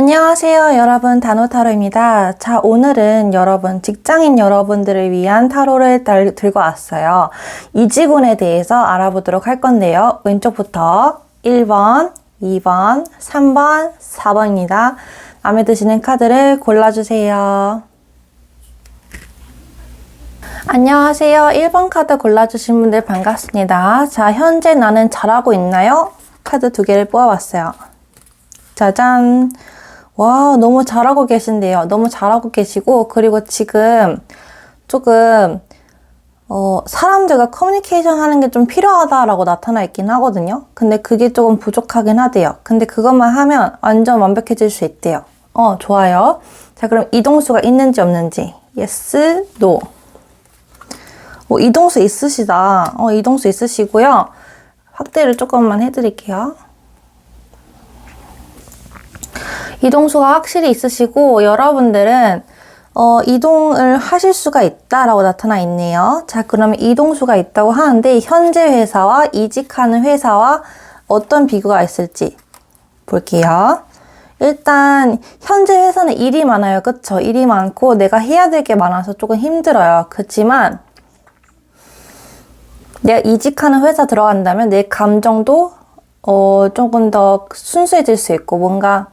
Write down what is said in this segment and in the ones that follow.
안녕하세요, 여러분. 단호타로입니다. 자, 오늘은 여러분, 직장인 여러분들을 위한 타로를 달- 들고 왔어요. 이직운에 대해서 알아보도록 할 건데요. 왼쪽부터 1번, 2번, 3번, 4번입니다. 마음에 드시는 카드를 골라주세요. 안녕하세요. 1번 카드 골라주신 분들 반갑습니다. 자, 현재 나는 잘하고 있나요? 카드 두 개를 뽑아봤어요. 짜잔. 와, 너무 잘하고 계신데요. 너무 잘하고 계시고, 그리고 지금 조금, 어, 사람들과 커뮤니케이션 하는 게 좀 필요하다라고 나타나 있긴 하거든요. 근데 그게 조금 부족하긴 하대요. 근데 그것만 하면 완전 완벽해질 수 있대요. 어, 좋아요. 자, 그럼 이동수가 있는지 없는지. yes, no. 어, 이동수 있으시다. 어, 이동수 있으시고요. 확대를 조금만 해드릴게요. 이동수가 확실히 있으시고 여러분들은 어, 이동을 하실 수가 있다라고 나타나 있네요. 자, 그러면 이동수가 있다고 하는데 현재 회사와 이직하는 회사와 어떤 비교가 있을지 볼게요. 일단 현재 회사는 일이 많아요. 그쵸? 일이 많고 내가 해야 될 게 많아서 조금 힘들어요. 그렇지만 내가 이직하는 회사 들어간다면 내 감정도 어, 조금 더 순수해질 수 있고 뭔가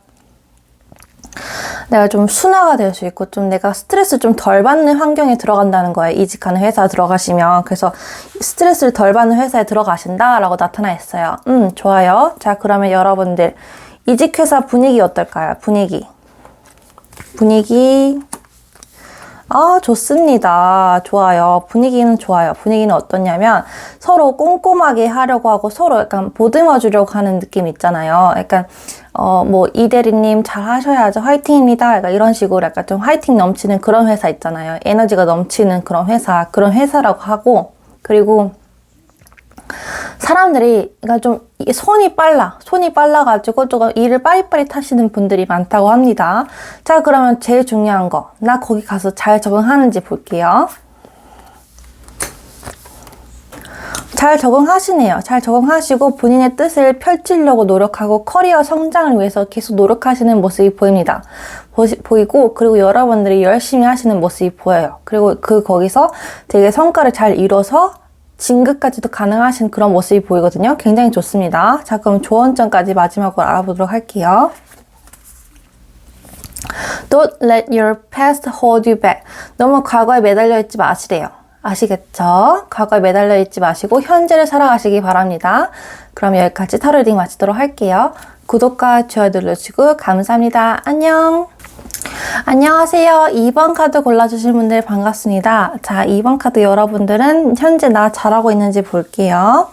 내가 좀 순화가 될 수 있고 좀 내가 스트레스 좀 덜 받는 환경에 들어간다는 거예요. 이직하는 회사 들어가시면. 그래서 스트레스를 덜 받는 회사에 들어가신다라고 나타나 있어요. 음, 좋아요. 자, 그러면 여러분들 이직 회사 분위기 어떨까요? 분위기. 분위기 아, 좋습니다. 좋아요. 분위기는 좋아요. 분위기는 어떠냐면 서로 꼼꼼하게 하려고 하고 서로 약간 보듬어 주려고 하는 느낌 있잖아요. 약간 어, 뭐, 이 대리님 잘 하셔야죠. 화이팅입니다. 약간 이런 식으로 약간 좀 화이팅 넘치는 그런 회사 있잖아요. 에너지가 넘치는 그런 회사, 그런 회사라고 하고, 그리고 사람들이, 그러니까 좀 손이 빨라. 손이 빨라가지고 조금 일을 빠릿빠릿 하시는 분들이 많다고 합니다. 자, 그러면 제일 중요한 거. 나 거기 가서 잘 적응하는지 볼게요. 잘 적응하시네요. 잘 적응하시고 본인의 뜻을 펼치려고 노력하고 커리어 성장을 위해서 계속 노력하시는 모습이 보입니다. 보이고 그리고 여러분들이 열심히 하시는 모습이 보여요. 그리고 그 거기서 되게 성과를 잘 이뤄서 진급까지도 가능하신 그런 모습이 보이거든요. 굉장히 좋습니다. 자, 그럼 조언점까지 마지막으로 알아보도록 할게요. Don't let your past hold you back. 너무 과거에 매달려 있지 마시래요. 아시겠죠? 과거에 매달려 있지 마시고 현재를 살아가시기 바랍니다. 그럼 여기까지 타로 리딩 마치도록 할게요. 구독과 좋아요 눌러주시고 감사합니다. 안녕! 안녕하세요. 2번 카드 골라주신 분들 반갑습니다. 자, 2번 카드 여러분들은 현재 나 잘하고 있는지 볼게요.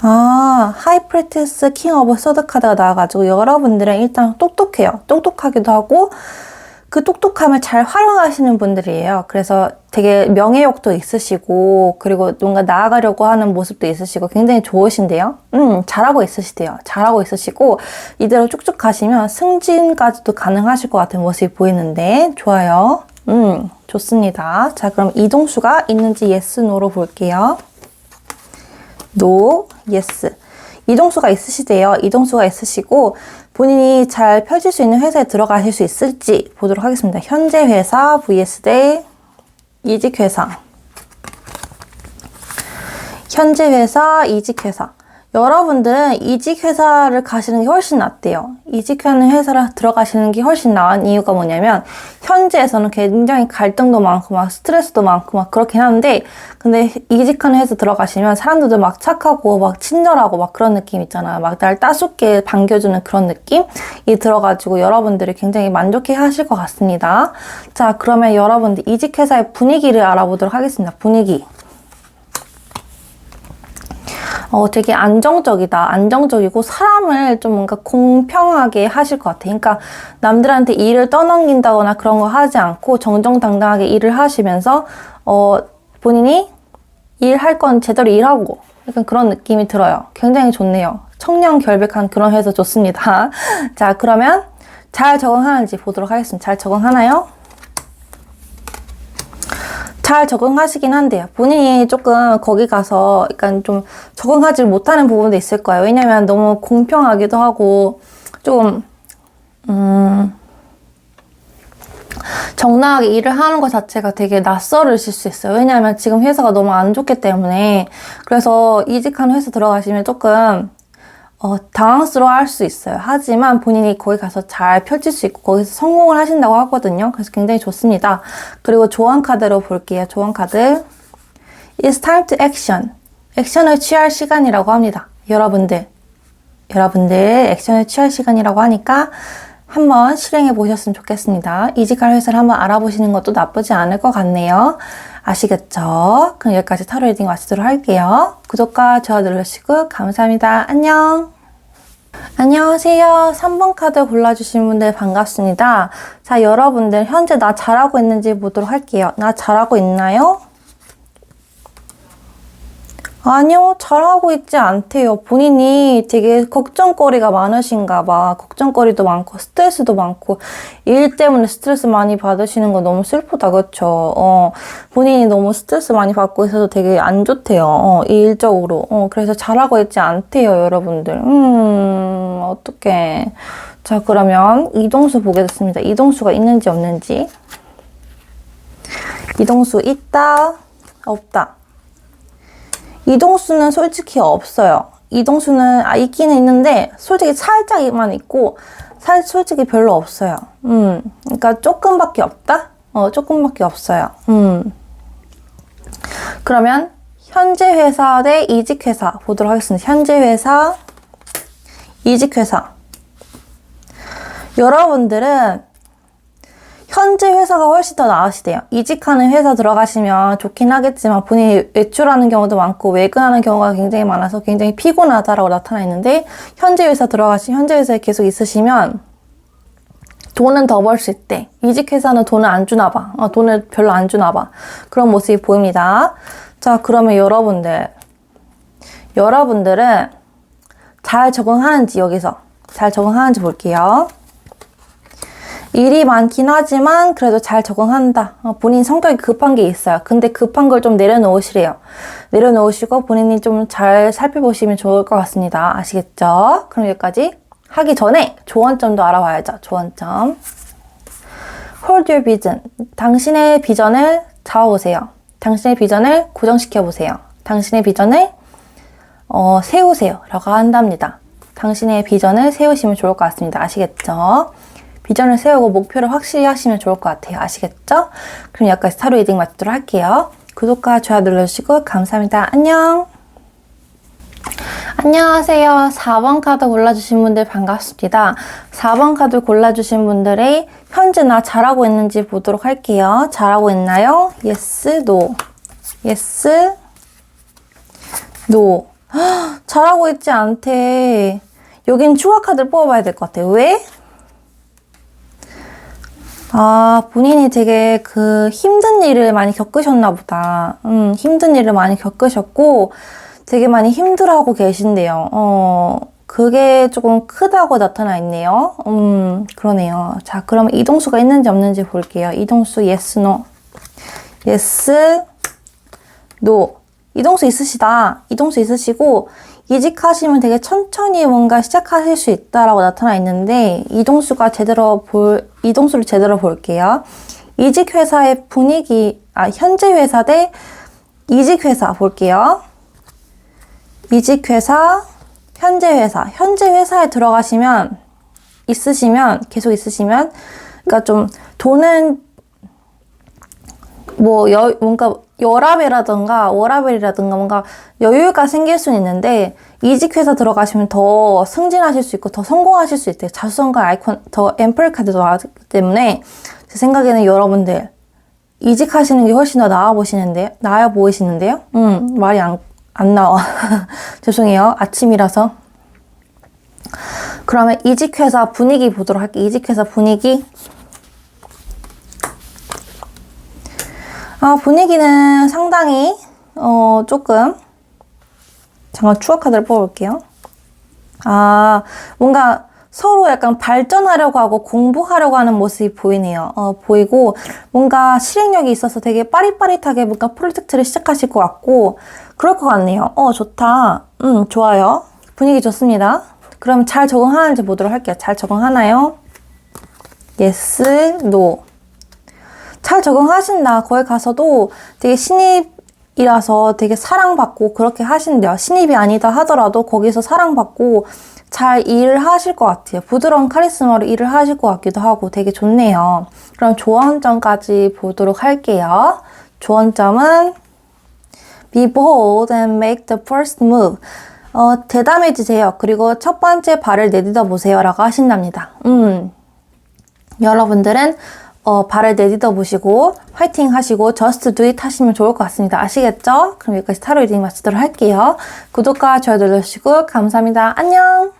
아, 하이프레티스 킹 오브 소드 카드가 나와가지고 여러분들은 일단 똑똑해요. 똑똑하기도 하고 그 똑똑함을 잘 활용하시는 분들이에요. 그래서 되게 명예욕도 있으시고 그리고 뭔가 나아가려고 하는 모습도 있으시고 굉장히 좋으신데요. 음, 잘하고 있으시대요. 잘하고 있으시고 이대로 쭉쭉 가시면 승진까지도 가능하실 것 같은 모습이 보이는데 좋아요. 음, 좋습니다. 자, 그럼 이동수가 있는지 yes, no로 볼게요. no, yes. 이동수가 있으시대요. 이동수가 있으시고 본인이 잘 펼칠 수 있는 회사에 들어가실 수 있을지 보도록 하겠습니다. 현재 회사 vs 대 이직 회사. 현재 회사, 이직 회사. 여러분들은 이직 회사를 가시는 게 훨씬 낫대요. 이직하는 회사를 들어가시는 게 훨씬 나은 이유가 뭐냐면 현재에서는 굉장히 갈등도 많고 막 스트레스도 많고 막 그렇긴 한데 근데 이직하는 회사 들어가시면 사람들도 막 착하고 막 친절하고 막 그런 느낌 있잖아요. 막 날 따숩게 반겨주는 그런 느낌이 들어가지고 여러분들이 굉장히 만족해 하실 것 같습니다. 자 그러면 여러분들 이직 회사의 분위기를 알아보도록 하겠습니다. 분위기. 어, 되게 안정적이다. 안정적이고 사람을 좀 뭔가 공평하게 하실 것 같아. 그러니까 남들한테 일을 떠넘긴다거나 그런 거 하지 않고 정정당당하게 일을 하시면서 어, 본인이 일할 건 제대로 일하고 약간 그런 느낌이 들어요. 굉장히 좋네요. 청량 결백한 그런 회사 좋습니다. 자, 그러면 잘 적응하는지 보도록 하겠습니다. 잘 적응하나요? 잘 적응하시긴 한데요. 본인이 조금 거기 가서 약간 좀 적응하지 못하는 부분도 있을 거예요. 왜냐면 너무 공평하기도 하고 좀 음, 정당하게 일을 하는 것 자체가 되게 낯설으실 수 있어요. 왜냐하면 지금 회사가 너무 안 좋기 때문에. 그래서 이직한 회사 들어가시면 조금 어, 당황스러워 할 수 있어요. 하지만 본인이 거기 가서 잘 펼칠 수 있고 거기서 성공을 하신다고 하거든요. 그래서 굉장히 좋습니다. 그리고 조언 카드로 볼게요. 조언 카드. It's time to action. 액션을 취할 시간이라고 합니다. 여러분들. 여러분들 액션을 취할 시간이라고 하니까 한번 실행해 보셨으면 좋겠습니다. 이직할 회사를 한번 알아보시는 것도 나쁘지 않을 것 같네요. 아시겠죠? 그럼 여기까지 타로 리딩 마치도록 할게요. 구독과 좋아요 눌러주시고 감사합니다. 안녕! 안녕하세요. 3번 카드 골라주신 분들 반갑습니다. 자, 여러분들 현재 나 잘하고 있는지 보도록 할게요. 나 잘하고 있나요? 아니요, 잘하고 있지 않대요. 본인이 되게 걱정거리가 많으신가 봐. 걱정거리도 많고, 스트레스도 많고, 일 때문에 스트레스 많이 받으시는 거 너무 슬프다, 그쵸? 어, 본인이 너무 스트레스 많이 받고 있어서 되게 안 좋대요. 어, 일적으로. 어, 그래서 잘하고 있지 않대요, 여러분들. 음, 어떡해. 자, 그러면 이동수 보겠습니다. 이동수가 있는지 없는지. 이동수 있다, 없다. 이동수는 솔직히 없어요. 이동수는 아 있기는 있는데 솔직히 살짝만 있고 살 솔직히 별로 없어요. 음, 그러니까 조금밖에 없다. 어, 조금밖에 없어요. 음. 그러면 현재 회사 대 이직 회사 보도록 하겠습니다. 현재 회사, 이직 회사. 여러분들은 현재 회사가 훨씬 더 나으시대요. 이직하는 회사 들어가시면 좋긴 하겠지만 본인이 외출하는 경우도 많고 외근하는 경우가 굉장히 많아서 굉장히 피곤하다라고 나타나 있는데 현재 회사 들어가시 현재 회사에 계속 있으시면 돈은 더 벌 수 있대. 이직 회사는 돈을 안 주나 봐. 어, 돈을 별로 안 주나 봐. 그런 모습이 보입니다. 자, 그러면 여러분들 여러분들은 잘 적응하는지 여기서 잘 적응하는지 볼게요. 일이 많긴 하지만 그래도 잘 적응한다. 어, 본인 성격이 급한 게 있어요. 근데 급한 걸 좀 내려놓으시래요. 내려놓으시고 본인이 좀 잘 살펴보시면 좋을 것 같습니다. 아시겠죠? 그럼 여기까지 하기 전에 조언점도 알아봐야죠. 조언점. Hold your vision. 당신의 비전을 잡아보세요. 당신의 비전을 고정시켜 보세요. 당신의 비전을 어, 세우세요. 라고 한답니다. 당신의 비전을 세우시면 좋을 것 같습니다. 아시겠죠? 비전을 세우고 목표를 확실히 하시면 좋을 것 같아요. 아시겠죠? 그럼 여기까지 타로 리딩 마치도록 할게요. 구독과 좋아요 눌러주시고 감사합니다. 안녕! 안녕하세요. 4번 카드 골라주신 분들 반갑습니다. 4번 카드 골라주신 분들의 현재 나 잘하고 있는지 보도록 할게요. 잘하고 있나요? Yes, No. Yes, No. 헉, 잘하고 있지 않대. 여긴 추가 카드를 뽑아봐야 될 것 같아요. 왜? 아, 본인이 되게 그 힘든 일을 많이 겪으셨나 보다. 음, 힘든 일을 많이 겪으셨고, 되게 많이 힘들어하고 계신데요. 어, 그게 조금 크다고 나타나 있네요. 음, 그러네요. 자, 그럼 이동수가 있는지 없는지 볼게요. 이동수, yes, no. yes, no. 이동수 있으시다. 이동수 있으시고, 이직하시면 되게 천천히 뭔가 시작하실 수 있다라고 나타나 있는데 이동수가 제대로 볼 이동수를 제대로 볼게요. 이직 회사의 분위기 아 현재 회사 대 이직 회사 볼게요. 이직 회사 현재 회사 현재 회사에 들어가시면 있으시면 계속 있으시면 그러니까 좀 돈은 뭐 여, 뭔가 워라벨이라든가 워라벨이라든가 뭔가 여유가 생길 수는 있는데 이직 회사 들어가시면 더 승진하실 수 있고 더 성공하실 수 있대요. 자수성가 아이콘 더 앰플 카드도 나왔기 때문에 제 생각에는 여러분들 이직하시는 게 훨씬 더 나아 보시는데요. 나아 보이시는데요. 음 말이 안, 안 나와. 죄송해요. 아침이라서. 그러면 이직 회사 분위기 보도록 할게요. 이직 회사 분위기. 아, 분위기는 상당히, 어, 조금, 잠깐 추억 카드를 뽑아볼게요. 아, 뭔가 서로 약간 발전하려고 하고 공부하려고 하는 모습이 보이네요. 어, 보이고, 뭔가 실행력이 있어서 되게 빠릿빠릿하게 뭔가 프로젝트를 시작하실 것 같고, 그럴 것 같네요. 어, 좋다. 음, 좋아요. 분위기 좋습니다. 그럼 잘 적응하는지 보도록 할게요. 잘 적응하나요? yes, no. 잘 적응하신다. 거기 가서도 되게 신입 이라서 되게 사랑받고 그렇게 하신대요. 신입이 아니다 하더라도 거기서 사랑받고 잘 일을 하실 것 같아요. 부드러운 카리스마로 일을 하실 것 같기도 하고 되게 좋네요. 그럼 조언점까지 보도록 할게요. 조언점은 Be bold and make the first move. 어, 대담해지세요. 그리고 첫 번째 발을 내딛어 보세요. 라고 하신답니다. 음. 여러분들은 어, 발을 내딛어 보시고 화이팅 하시고 just do it 하시면 좋을 것 같습니다. 아시겠죠? 그럼 여기까지 타로 리딩 마치도록 할게요. 구독과 좋아요 눌러주시고 감사합니다. 안녕!